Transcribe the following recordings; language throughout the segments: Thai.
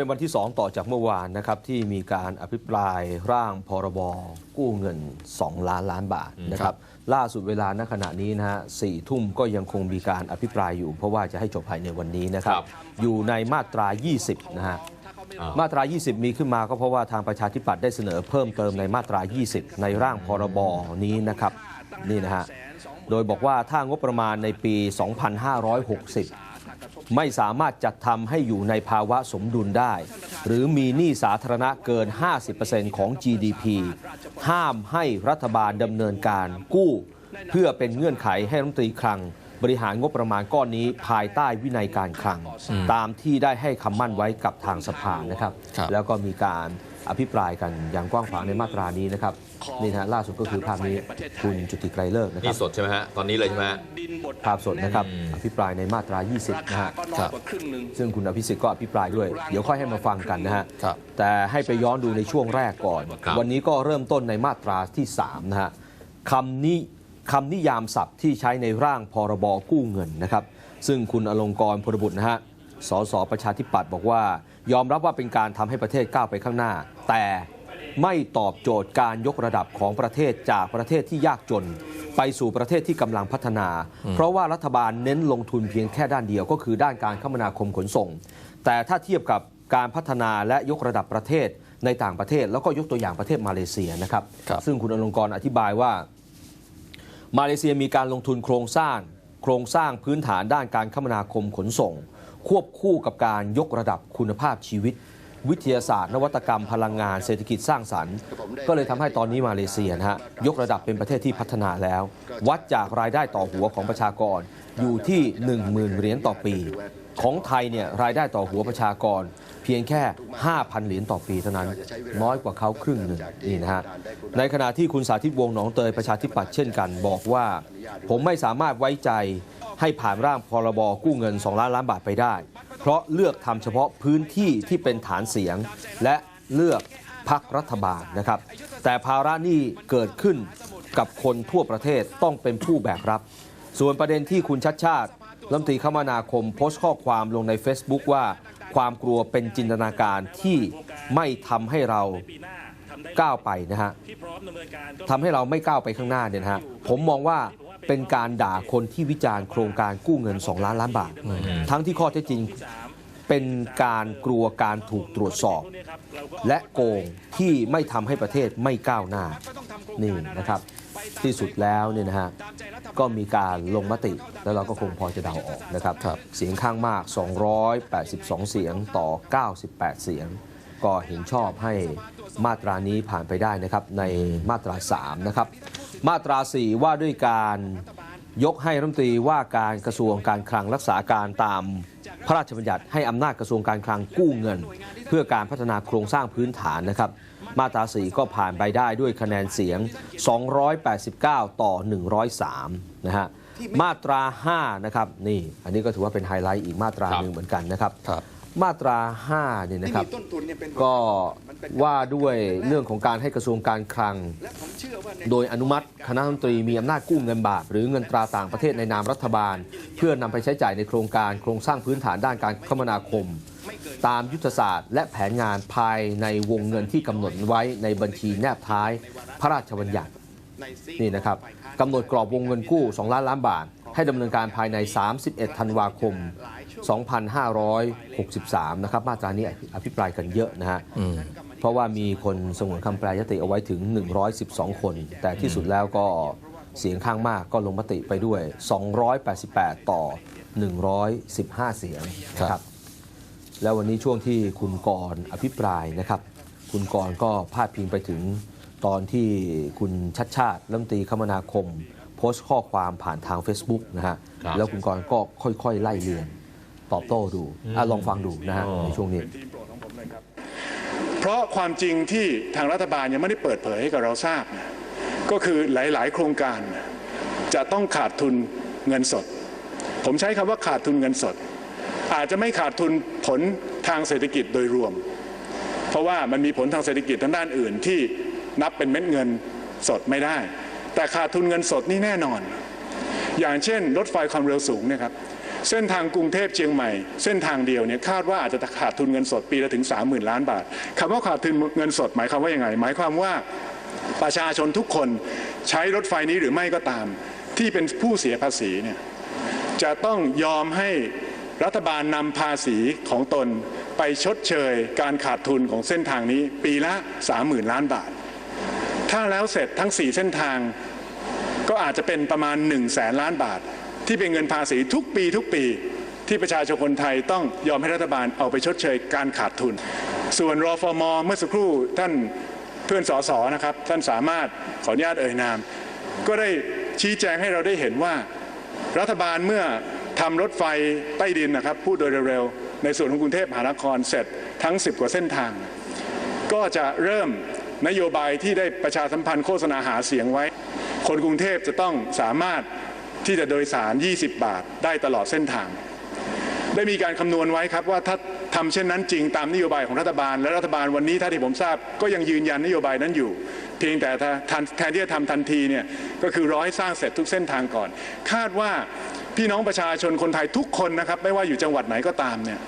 นี้เป็นวันที่ 2 ต่อจากเมื่อวานนะครับที่มีการอภิปรายร่างพรบกู้เงิน 2 ล้านล้านบาทนะครับล่าสุดเวลาณขณะนี้นะฮะสี่ทุ่มก็ยังคงมีการอภิปรายอยู่ เพราะว่าจะให้จบภายในวันนี้นะครับครับอยู่ในมาตรา 20 นะฮะอ่ามาตรา 20 มีขึ้นมาก็เพราะว่าทางประชาธิปัตย์ได้เสนอเพิ่มเติมในมาตรา 20 ในร่างพรบนี้นะครับนี่นะฮะโดยบอกว่าถ้างบประมาณในปี 2560 ไม่สามารถจัดทำให้อยู่ในภาวะสมดุลได้ หรือมีหนี้สาธารณะเกิน 50%ของ GDP ห้ามให้รัฐบาลดำเนินการกู้ เพื่อเป็นเงื่อนไขให้รัฐมนตรีคลัง บริหารงบประมาณก้อนนี้ภายใต้วินัยการคลัง ตามที่ได้ให้คำมั่นไว้กับทางสภานะครับครับแล้วก็มีการ อภิปรายกันอย่างกว้างขวางในมาตรานี้นะครับนี่นะฮะล่าสุดก็คือภาพนี้คุณจุติไกรเลิกษ์นะคนี่รับสดใช่ไหมฮะตอนนี้เลยใช่ไหมฮะภาพสดนะครับอืมอภิปรายในมาตรา 20 นะฮะครับซึ่งคุณอภิสิทธิ์ก็อภิปรายด้วย เดี๋ยวค่อยให้มาฟังกันนะฮะครับแต่ให้ไปย้อนดูในช่วงแรกก่อนครับวันนี้ก็เริ่มต้นในมาตราที่3นะฮะคำนิคำนิยามศัพท์ที่ใช้ในร่างพรบกู้เงินนะครับ ซึ่งคุณอลงกรณ์พลบุตรนะฮะสสประชาธิปัตย์บอกว่า ยอมรับว่าเป็นการทำให้ประเทศก้าวไปข้างหน้า แต่ไม่ตอบโจทย์การยกระดับของประเทศจากประเทศที่ยากจน ไปสู่ประเทศที่กำลังพัฒนา เพราะว่ารัฐบาลเน้นลงทุนเพียงแค่ด้านเดียวก็คือด้านการคมนาคมขนส่ง แต่ถ้าเทียบกับการพัฒนาและยกระดับประเทศในต่างประเทศ แล้วก็ยกตัวอย่างประเทศมาเลเซียนะครับครับซึ่งคุณอลงกรณ์อธิบายว่า มาเลเซียมีการลงทุนโครงสร้าง โครงสร้างพื้นฐานด้านการคมนาคมขนส่ง ควบคู่กับการยกระดับคุณภาพชีวิต วิทยาศาสตร์ นวัตกรรมพลังงานเศรษฐกิจสร้างสรรค์ ก็เลยทำให้ตอนนี้มาเลเซียนะฮะยกระดับเป็นประเทศที่พัฒนาแล้ว วัดจากรายได้ต่อหัวของประชากรอยู่ที่ 10,000 เหรียญต่อปี ของไทยเนี่ยรายได้ต่อหัวประชากร เพียงแค่ 5,000 เหรียญต่อปีเท่านั้น น้อยกว่าเขาครึ่งหนึ่งนี่นะฮะในขณะที่คุณสาธิตวงศ์หนองเตยประชาธิปัตย์เช่นกันบอกว่า ผมไม่สามารถไว้ใจให้ผ่านร่างพรบกู้เงิน 2 ล้านล้านบาทไปได้ เพราะเลือกทำเฉพาะพื้นที่ที่เป็นฐานเสียง และเลือกพักรัฐบาลนะครับ แต่ภาระหนี้เกิดขึ้นกับคนทั่วประเทศต้องเป็นผู้แบกรับ ส่วนประเด็นที่คุณชัดชาติรัฐมนตรีคมนาคมโพสต์ข้อความลงใน Facebook ว่า ความกลัวเป็นจินตนาการที่ไม่ทำให้เราก้าวไปนะฮะทำให้เราไม่ก้าวไปข้างหน้าเนี่ยนะฮะผมมองว่าเป็นการด่าคนที่วิจารณ์โครงการกู้เงิน 2 ล้านล้านบาท ทั้งที่ข้อเท็จจริงเป็นการกลัวการถูกตรวจสอบ และโกงที่ไม่ทำให้ประเทศไม่ก้าวหน้านี่นะครับ ที่สุดแล้วเนี่ยนะฮะก็มีการลงมติแล้วเราก็คงพอจะเดาออกนะครับครับเสียงข้างมาก 282 เสียงต่อ 98 เสียง ก็เห็นชอบให้มาตรานี้ผ่านไปได้นะครับในมาตรา 3 นะครับ มาตรา 4 ว่าด้วยการยกให้รัฐมนตรีว่าการกระทรวงการคลังรักษาการตามพระราชบัญญัติให้อำนาจกระทรวงการคลังกู้เงิน เพื่อการพัฒนาโครงสร้างพื้นฐานนะครับ มาตรา4ก็ผ่านไปได้ด้วยคะแนนเสียง 289 ต่อ 103 นะฮะ มาตรา 5 นะครับ นี่ อันนี้ก็ถือว่าเป็นไฮไลท์อีกมาตราครับหนึ่งเหมือนกันนะครับครับ มาตรา 5 เนี่ยนะครับ ก็ว่าด้วยเรื่องของการให้กระทรวงการคลัง โดยอนุมัติคณะรัฐมนตรีมีอำนาจกู้เงินบาท หรือเงินตราต่างประเทศในนามรัฐบาล เพื่อนำไปใช้จ่ายในโครงการโครงสร้างพื้นฐานด้านการคมนาคม ตามยุทธศาสตร์และแผนงานภายในวงเงินที่กำหนดไว้ในบัญชีแนบท้ายพระราชบัญญัตินี่นะครับกำหนดกรอบวงเงินกู้ 2 ล้านล้านบาท ให้ดำเนินการภายใน 31 ธันวาคม 2563 นะครับ มาตรานี้อภิปรายกันเยอะนะฮะเพราะว่ามีคนสงวนคำแปลยติเอาไว้ถึง 112 คน แต่ที่สุดแล้วก็เสียงข้างมากก็ลงมติไปด้วย 288 ต่อ 115 เสียงนะครับ แล้ววันนี้ช่วงที่คุณกรณ์อภิปรายนะครับ คุณกรณ์ก็พาดพิงไปถึงตอนที่คุณชัดชาติรัฐมนตรีคมนาคม โพสต์ข้อความผ่านทาง Facebook นะฮะครับแล้วคุณกรณ์ก็ค่อยๆ ไล่เรียงตอบโต้ดูอะลองฟังดูนะฮะอ๋อในช่วงนี้ เพราะความจริงที่ทางรัฐบาลยังไม่ได้เปิดเผยให้กับเราทราบนะก็คือหลาย ๆ โครงการจะต้องขาดทุนเงินสด ผมใช้คำว่าขาดทุนเงินสด อาจจะไม่ขาดทุนผลทางเศรษฐกิจโดยรวม เพราะว่ามันมีผลทางเศรษฐกิจทางด้านอื่นที่นับเป็นเม็ดเงินสดไม่ได้ แต่ขาดทุนเงินสดนี่แน่นอน อย่างเช่น รถไฟความเร็วสูงเนะครับเส้นทางกรุงเทพเชียงใหม่ เส้นทางเดียวเนี่ยคาดว่าอาจจะขาดทุนเงินสดปีละถึง 30,000 ล้านบาทคำว่าขาดทุนเงินสดหมายความว่าอยังไง หมายความว่าประชาชนทุกคนใช้รถไฟนี้หรือไม่ก็ตาม ที่เป็นผู้เสียภาษีเนี่ยจะต้องยอมให้ รัฐบาลนำภาษีของตนไปชดเชยการขาดทุนของเส้นทางนี้ปีละ 30,000 ล้านบาท ถ้าแล้วเสร็จทั้ง 4 เส้นทางก็อาจจะเป็นประมาณ 1 0 0 0 0แสนล้านบาท ที่เป็นเงินภาษีทุกปีทุกปี ที่ประชาชนคนไทยต้องยอมให้รัฐบาลเอาไปชดเชยการขาดทุน ส่วนรอฟมเมื่อสักครู่ท่านเพื่อนสอสอนะครับท่านสามารถขออนุญาตเอ่ยนาม ก็ได้ชี้แจงให้เราได้เห็นว่ารัฐบาลเมื่อ ทำรถไฟใต้ดินนะครับพูดโดยเร็วๆ ในส่วนของกรุงเทพมหานครเสร็จทั้ง 10 กว่าเส้นทาง ก็จะเริ่มนโยบายที่ได้ประชาสัมพันธ์โฆษณาหาเสียงไว้ คนกรุงเทพจะต้องสามารถที่จะโดยสาร 20 บาทได้ตลอดเส้นทาง ได้มีการคำนวณไว้ครับว่าถ้าทำเช่นนั้นจริงตามนโยบายของรัฐบาล และรัฐบาลวันนี้ถ้าที่ผมทราบก็ยังยืนยันนโยบายนั้นอยู่ เพียงแต่แทนที่จะทำทันทีเนี่ยก็คือรอให้สร้างเสร็จทุกเส้นทางก่อน คาดว่า พี่น้องประชาชนคนไทยทุกคนนะครับ ไม่ว่าอยู่จังหวัดไหนก็ตามเนี่ย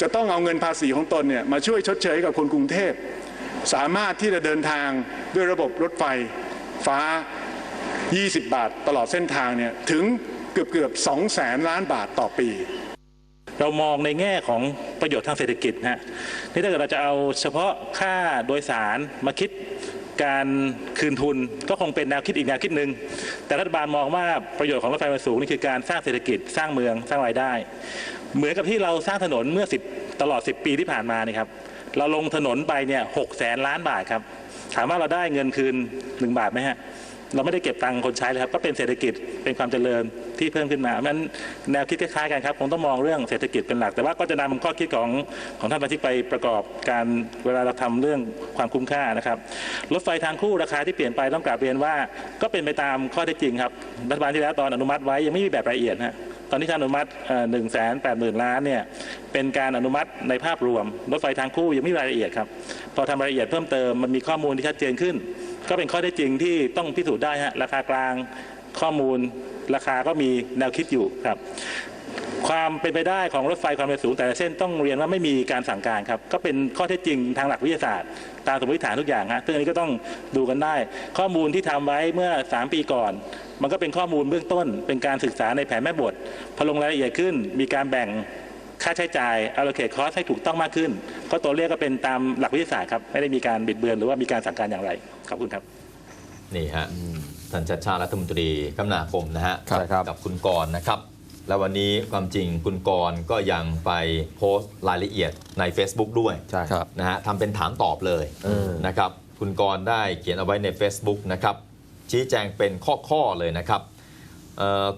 จะต้องเอาเงินภาษีของตนเนี่ยมาช่วยชดเชยให้กับคนกรุงเทพ สามารถที่จะเดินทางด้วยระบบรถไฟฟ้า 20 บาทตลอดเส้นทางเนี่ยถึงเกือบเกือบ2แสนล้านบาทต่อปี เรามองในแง่ของประโยชน์ทางเศรษฐกิจนะฮะนี่ถ้าเกิดเราจะเอาเฉพาะค่าโดยสารมาคิด การคืนทุนก็คงเป็นแนวคิดอีกแนวคิดหนึ่งแต่รัฐบาลมองว่าประโยชน์ของรถไฟมาสูงนี่คือการสร้างเศรษฐกิจสร้างเมืองสร้างรายได้ เหมือนกับที่เราสร้างถนนเมื่อ10ตลอด 10 ปีที่ผ่านมานี่ครับเราลงถนนไปเนี่ยหกแสนล้านบาทครับถามว่าเราได้เงินคืน 1 บาทไหมฮะ เราไม่ได้เก็บตังค์คนใช้เลยครับ ก็เป็นเศรษฐกิจเป็นความเจริญที่เพิ่มขึ้นมาเพราะฉะนั้นแนวคิดคล้ายๆกันครับคงต้องมองเรื่องเศรษฐกิจเป็นหลัก แต่ว่าก็จะนำข้อคิดของของท่านสมาชิกไปประกอบการเวลาเราทำเรื่องความคุ้มค่านะครับ รถไฟทางคู่ราคาที่เปลี่ยนไปต้องกราบเรียนว่า ก็เป็นไปตามข้อเท็จจริงครับรัฐบาลที่แล้วตอนอนุมัติไว้ยังไม่มีแบบรายละเอียดฮะตอนที่ท่านอนุมัติหนึ่งแสนแปดหมื่นล้านเนี่ยเป็นการอนุมัติในภาพรวม รถไฟทางคู่ยังไม่มีรายละเอียดครับพอทำรายละเอียดเพิ่มเติมมันมีข้อมูลที่ชัดเจนขึ้น ก็เป็นข้อเท็จจริงที่ต้องพิสูจน์ได้ฮะราคากลางข้อมูลราคาก็มีแนวคิดอยู่ครับ ความเป็นไปได้ของรถไฟความเร็วสูงแต่ละเส้นต้องเรียนว่าไม่มีการสั่งการครับก็เป็นข้อเท็จจริงทางหลักวิทยาศาสตร์ ตามสมมติฐานทุกอย่างฮะซึ่งอันนี้ก็ต้องดูกันได้ ข้อมูลที่ทำไว้เมื่อ 3 ปีก่อน มันก็เป็นข้อมูลเบื้องต้น เป็นการศึกษาในแผนแม่บทพอลงรายละเอียดขึ้น มีการแบ่ง ค่าใช้จ่าย allocate cost ให้ถูกต้องมากขึ้น ก็ตัวเลขก็เป็นตามหลักวิทยาศาสตร์ครับ ไม่ได้มีการบิดเบือนหรือว่ามีการสั่งการอย่างไร ขอบคุณครับ นี่ฮะท่านชัดชาติรัฐมนตรีคมนาคมนะฮะครับครับ กับคุณกรณ์นะครับ แล้ววันนี้ความจริงคุณกรณ์ก็ยังไปโพสต์รายละเอียดใน Facebook ด้วยใช่ครับ นะฮะทำเป็นถามตอบเลยเออนะครับ คุณกรณ์ได้เขียนเอาไว้ใน Facebook นะครับ ชี้แจงเป็นข้อๆเลยนะครับเอ่อ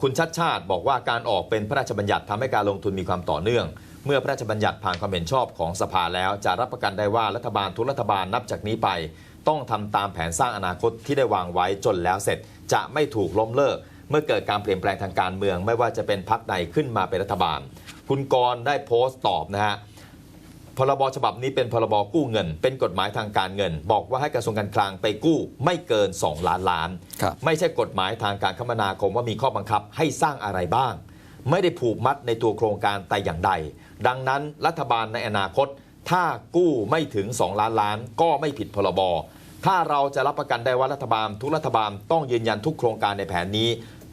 คุณชัดชาติบอกว่าการออกเป็นพระราชบัญญัติทำให้การลงทุนมีความต่อเนื่อง เมื่อพระราชบัญญัติผ่านความเห็นชอบของสภาแล้ว จะรับประกันได้ว่ารัฐบาลทุกรัฐบาลนับจากนี้ไป ต้องทำตามแผนสร้างอนาคตที่ได้วางไว้จนแล้วเสร็จจะไม่ถูกล้มเลิก เมื่อเกิดการเปลี่ยนแปลงทางการเมือง ไม่ว่าจะเป็นพรรคใดขึ้นมาเป็นรัฐบาล คุณกรณ์ได้โพสต์ตอบนะฮะ พรบฉบับนี้เป็นพรบกู้เงิน เป็นกฎหมายทางการเงิน บอกว่าให้กระทรวงการคลังไปกู้ไม่เกิน 2 ล้านล้านครับไม่ใช่กฎหมายทางการคมนาคมว่ามีข้อบังคับให้สร้างอะไรบ้าง ไม่ได้ผูกมัดในตัวโครงการแต่อย่างใด ดังนั้นรัฐบาลในอนาคต ถ้ากู้ไม่ถึง 2 ล้านล้าน ก็ไม่ผิดพรบถ้าเราจะรับประกันได้ว่ารัฐบาล ทุกรัฐบาลต้องยืนยันทุกโครงการในแผนนี้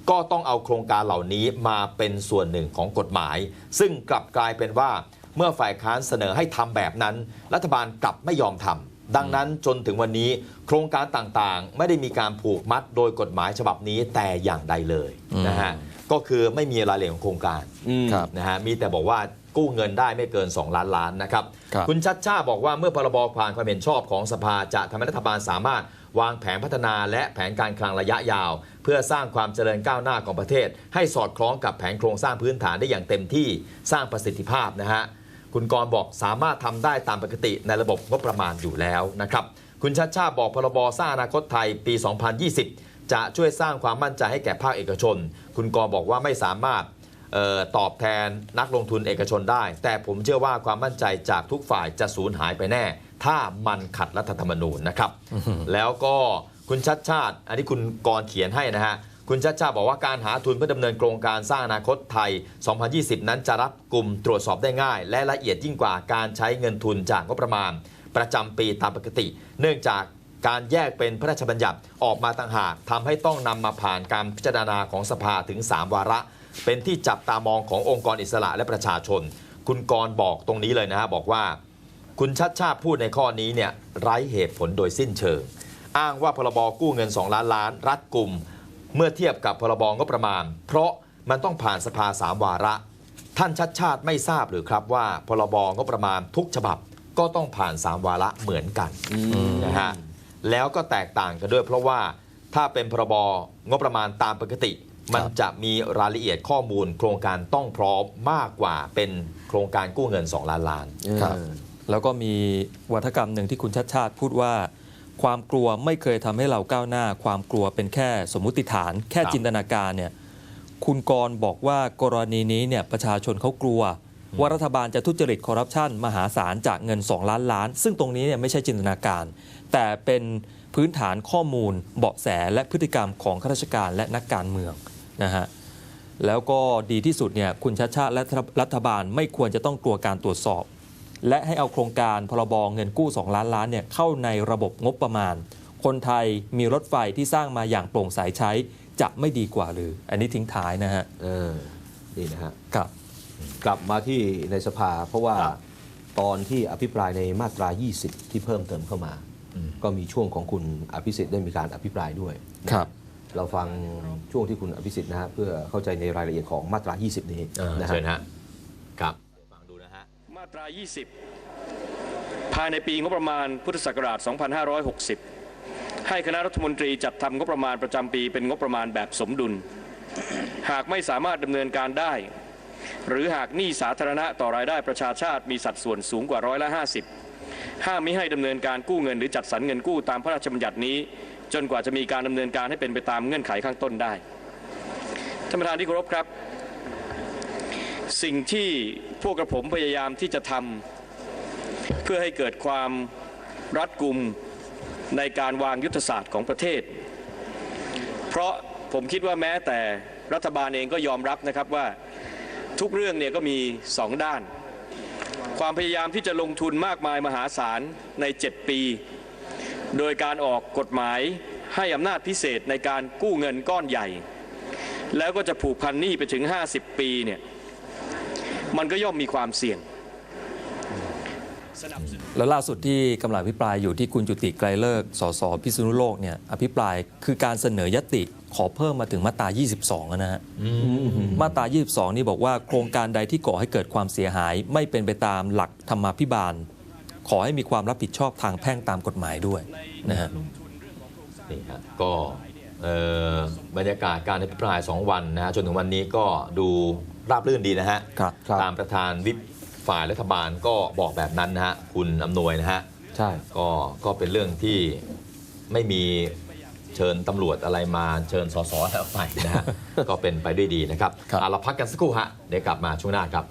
ก็ต้องเอาโครงการเหล่านี้มาเป็นส่วนหนึ่งของกฎหมาย ซึ่งกลับกลายเป็นว่า เมื่อฝ่ายค้านเสนอให้ทำแบบนั้น รัฐบาลกลับไม่ยอมทำดังนั้นจนถึงวันนี้ โครงการต่างๆ ไม่ได้มีการผูกมัดโดยกฎหมายฉบับนี้แต่อย่างใดเลยนะฮะก็คือไม่มีรายละเอียดของโครงการอืมครับนะฮะมีแต่บอกว่ากู้เงินได้ไม่เกิน 2 ล้านล้านนะครับครับณชัดชาติบอกว่าเมื่อพรบผ่านความเห็นชอบของสภาจะทำให้รัฐบาลสามารถวางแผนพัฒนาและแผนการคลังระยะยาว เพื่อสร้างความเจริญก้าวหน้าของประเทศ ให้สอดคล้องกับแผนโครงสร้างพื้นฐานได้อย่างเต็มที่สร้างประสิทธิภาพนะฮะ คุณกรณ์บอกสามารถทำได้ตามปกติในระบบงบประมาณอยู่แล้วนะครับคุณชัดชาติบอกพรบสร้างอนาคตไทยปี 2020 จะช่วยสร้างความมั่นใจให้แก่ภาคเอกชน คุณกรณ์บอกว่าไม่สามารถเอ่อตอบแทนนักลงทุนเอกชนได้ แต่ผมเชื่อว่าความมั่นใจจากทุกฝ่ายจะสูญหายไปแน่ ถ้ามันขัดรัฐธรรมนูญนะครับ แล้วก็คุณชัดชาติ อันนี้คุณกรณ์เขียนให้นะฮะ คุณชาติชาติบอกว่าการหาทุนเพื่อดำเนินโครงการสร้างอนาคตไทย 2020 นั้นจะรับกลุ่มตรวจสอบได้ง่าย และละเอียดยิ่งกว่าการใช้เงินทุนจากงบประมาณ ประจำปีตามปกติ เนื่องจากการแยกเป็นพระราชบัญญัติออกมาต่างหากทำให้ต้องนำมาผ่านการพิจารณาของสภาถึง 3 วาระ เป็นที่จับตามองขององค์กรอิสระและประชาชน คุณกรบอกตรงนี้เลยนะฮะบอกว่า คุณชัดชาติพูดในข้อนี้เนี่ยไร้เหตุผลโดยสิ้นเชิง อ้างว่าพรบกู้เงิน 2 ล้านล้าน รัดกลุ่ม เมื่อเทียบกับพรบงบประมาณ เพราะมันต้องผ่านสภาสามวาระ ท่านชัดชาติไม่ทราบหรือครับว่าพรบงบประมาณทุกฉบับก็ต้องผ่านสามวาระเหมือนกันนะฮะแล้วก็แตกต่างกันด้วย เพราะว่าถ้าเป็นพรบงบประมาณตามปกติ มันจะมีรายละเอียดข้อมูล โครงการต้องพร้อมมากกว่าเป็นโครงการกู้เงิน 2 ล้านล้านครับแล้วก็มีวัฒกรรมหนึ่งที่คุณชัดชาติพูดว่า ความกลัวไม่เคยทำให้เราก้าวหน้า ความกลัวเป็นแค่สมมุติฐาน แค่ครับจินตนาการเนี่ยคุณกรณ์บอกว่ากรณีนี้เนี่ยประชาชนเขากลัว ว่ารัฐบาลจะทุจริตคอร์รัปชันมหาศาลจากเงิน 2 ล้านล้าน ซึ่งตรงนี้เนี่ยไม่ใช่จินตนาการ แต่เป็นพื้นฐานข้อมูล เบาะแสและพฤติกรรมของข้าราชการและนักการเมืองนะฮะแล้วก็ดีที่สุดเนี่ยคุณชัดชาติและรัฐบาลไม่ควรจะต้องกลัวการตรวจสอบ และให้เอาโครงการพรบเงินกู้ 2 ล้านล้านเนี่ยเข้าในระบบงบประมาณ คนไทยมีรถไฟที่สร้างมาอย่างโปร่งใสใช้จะไม่ดีกว่าหรือ อันนี้ทิ้งท้ายนะฮะเออนี่นะฮะครับ กลับมาที่ในสภาเพราะว่าครับตอนที่อภิปรายในมาตรา 20 ที่เพิ่มเติมเข้ามาอืมก็มีช่วงของคุณอภิสิทธิ์ได้มีการอภิปรายด้วยครับ เราฟังช่วงที่คุณอภิสิทธิ์นะฮะเพื่อเข้าใจในรายละเอียดของมาตรา 20 นี้เออนะเชิญฮะ ฮะครับฟังดูนะฮะ มา ตรา 20 ภายในปีงบประมาณพุทธศักราช 2560 ให้คณะรัฐมนตรีจัดทำงบประมาณประจำปีเป็นงบประมาณแบบสมดุล หากไม่สามารถดำเนินการได้ หรือหากหนี้สาธารณะต่อรายได้ประชาชาติมีสัดส่วนสูงกว่าร้อยละ 50 ห้ามไม่ให้ดำเนินการกู้เงินหรือจัดสรรเงินกู้ตามพระราชบัญญัตินี้ จนกว่าจะมีการดำเนินการให้เป็นไปตามเงื่อนไขข้างต้นได้ท่านประธานที่เคารพครับ สิ่งที่ พวกกระผมพยายามที่จะทำเพื่อให้เกิดความรัดกุมในการวางยุทธศาสตร์ของประเทศ เพราะผมคิดว่าแม้แต่รัฐบาลเองก็ยอมรับนะครับว่าทุกเรื่องเนี่ยก็มีสองด้าน ความพยายามที่จะลงทุนมากมายมหาศาลใน 7 ปี โดยการออกกฎหมายให้อำนาจพิเศษในการกู้เงินก้อนใหญ่ แล้วก็จะผูกพันหนี้ไปถึง 50 ปีเนี่ย มันก็ย่อมมีความเสี่ยงแล้วล่าสุดที่กำลังอภิปรายอยู่ที่คุณจุติไกรเลิกษ์สสพิษณุโลกเนี่ยอภิปรายคือการเสนอยติขอเพิ่มมาถึงมาตรา 22 แล้วนะฮะมาตรา 22 นี่บอกว่าโครงการใดที่ก่อให้เกิดความเสียหาย ไม่เป็นไปตามหลักธรรมาภิบาล ขอให้มีความรับผิดชอบทางแพ่งตามกฎหมายด้วยนะฮะนี่ฮะก็เอ่อบรรยากาศการอภิปราย 2 วันนะฮะจนถึงวันนี้ก็ดู ราบรื่นดีนะฮะครับครับ ตามประธานวิปฝ่ายรัฐบาลก็บอกแบบนั้นนะฮะคุณอำนวยนะฮะ ใช่ ก็ก็เป็นเรื่องที่ไม่มีเชิญตำรวจอะไรมาเชิญสสแล้วไปนะฮะ ก็เป็นไปด้วยดีนะครับครับเอาเราพักกันสักครู่ฮะเดี๋ยวกลับมาช่วงหน้าครับ